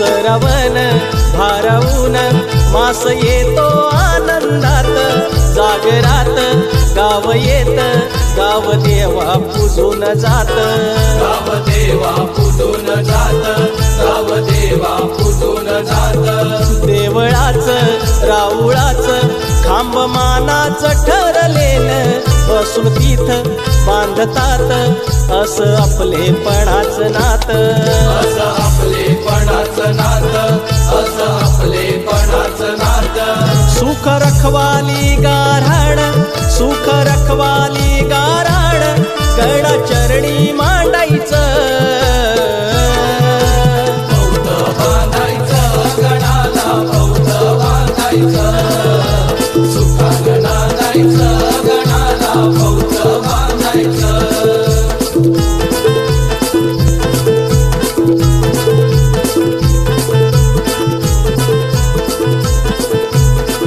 ओसरावन भारावून मास येतो आनंदात. जागरात गाव येत गाव देवा पुजून जात. गाव देवा पुजून जात गाव देवा पुजून जात. देवळाच राऊळाच खांब मानाच ठरलेलं बसून बांधतात असं आपलेपणाच नात. असं आपले सुख रखवाली गाराड सुख रखवाली गाराड गड चरणी मांडायचं सुख गणाला